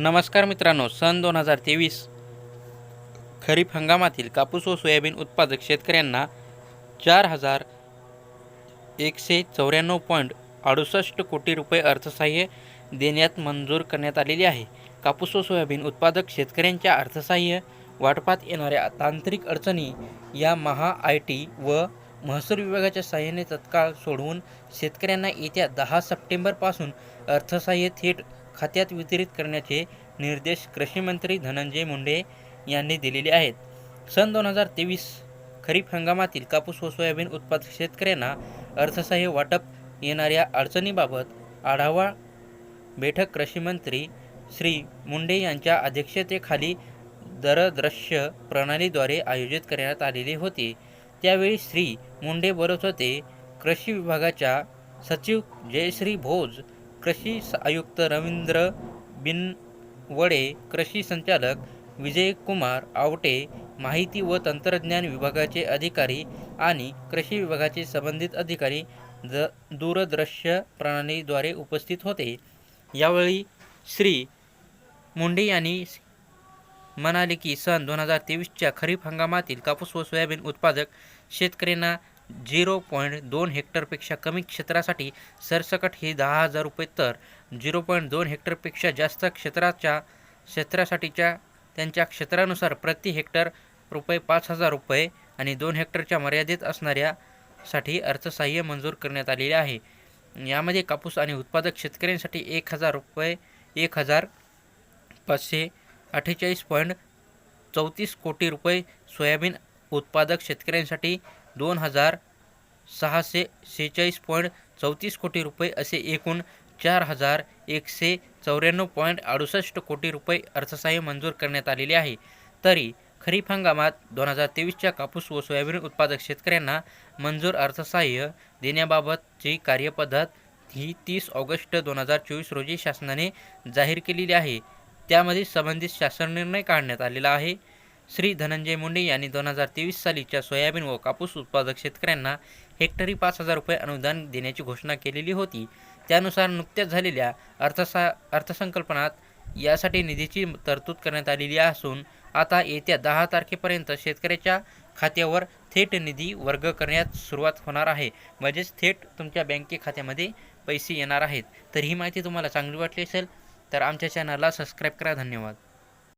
नमस्कार मित्रांनो सन दोन हजार तेवीस खरीप हंगामातील कापूस व सोयाबीन उत्पादक शेतकऱ्यांना चार हजार एकशे चौऱ्याण्णव पॉईंट अडुसष्ट कोटी रुपये अर्थसहाय्य देण्यात मंजूर करण्यात आलेली आहे. कापूस व सोयाबीन उत्पादक शेतकऱ्यांच्या अर्थसहाय्य वाटपात येणाऱ्या तांत्रिक अडचणी या महा आय टी व महसूल विभागाच्या सहाय्याने तत्काळ सोडवून शेतकऱ्यांना येत्या दहा सप्टेंबरपासून अर्थसहाय्य थेट खात्यात वितरित करण्याचे निर्देश कृषीमंत्री धनंजय मुंडे यांनी दिलेले आहेत. सन दोन हजार तेवीस खरीप हंगामातील कापूस व सोयाबीन उत्पादक शेतकऱ्यांना अर्थसहाय्य वाटप येणाऱ्या अडचणीबाबत आढावा बैठक कृषीमंत्री श्री मुंडे यांच्या अध्यक्षतेखाली दरदृश्य प्रणालीद्वारे आयोजित करण्यात आलेले होते. त्यावेळी श्री मुंडे बोलत होते कृषी विभागाच्या सचिव जयश्री भोज कृषी आयुक्त रवींद्र बिनवडे कृषी संचालक विजयकुमार आवटे माहिती व तंत्रज्ञान विभागाचे अधिकारी आणि कृषी विभागाचे संबंधित अधिकारी द दूरदृश्य प्रणालीद्वारे उपस्थित होते. यावेळी श्री मुंडे यांनी म्हणाले की सन दोन हजार तेवीसच्या खरीप हंगामातील कापूस व सोयाबीन उत्पादक शेतकऱ्यांना झिरो पॉईंट दोन हेक्टरपेक्षा कमी क्षेत्रासाठी सरसकट ही दहा हजार रुपये तर झिरो पॉईंट दोन हेक्टरपेक्षा जास्त क्षेत्राच्या क्षेत्रासाठीच्या त्यांच्या क्षेत्रानुसार प्रति हेक्टर रुपये पाच हजार रुपये आणि दोन हेक्टरच्या मर्यादित असणाऱ्यासाठी अर्थसहाय्य मंजूर करण्यात आलेले आहे. यामध्ये कापूस आणि उत्पादक शेतकऱ्यांसाठी एक हजार रुपये एक हजार पाचशे अठ्ठेचाळीस पॉईंट चौतीस कोटी रुपये सोयाबीन उत्पादक शेतकऱ्यांसाठी दोन हजार सहाशे सेहेचाळीस पॉईंट चौतीस कोटी रुपये असे एकूण चार हजार एकशे चौऱ्याण्णव पॉईंट अडुसष्ट कोटी रुपये अर्थसहाय्य मंजूर करण्यात आलेले आहे. तरी खरीप हंगामात दोन हजार तेवीसच्या कापूस व सोयाबीन उत्पादक शेतकऱ्यांना मंजूर अर्थसहाय्य देण्याबाबतची कार्यपद्धत ही तीस ऑगस्ट दोन हजार चोवीस रोजी शासनाने जाहीर केलेली आहे. त्यामध्ये संबंधित शासन निर्णय काढण्यात आलेला आहे. श्री धनंजय मुंडे यांनी दोन हजार तेवीस सालीच्या सोयाबीन व कापूस उत्पादक शेतकऱ्यांना हेक्टरी पाच हजार रुपये अनुदान देण्याची घोषणा केलेली होती. त्यानुसार नुकत्याच झालेल्या अर्थसा अर्थसंकल्पनात यासाठी निधीची तरतूद करण्यात आलेली असून आता येत्या दहा तारखेपर्यंत शेतकऱ्याच्या खात्यावर थेट निधी वर्ग करण्यात सुरुवात होणार आहे. म्हणजेच थेट तुमच्या बँके खात्यामध्ये पैसे येणार आहेत. तर ही माहिती तुम्हाला चांगली वाटली असेल तर आमच्या चॅनलला सबस्क्राईब करा. धन्यवाद.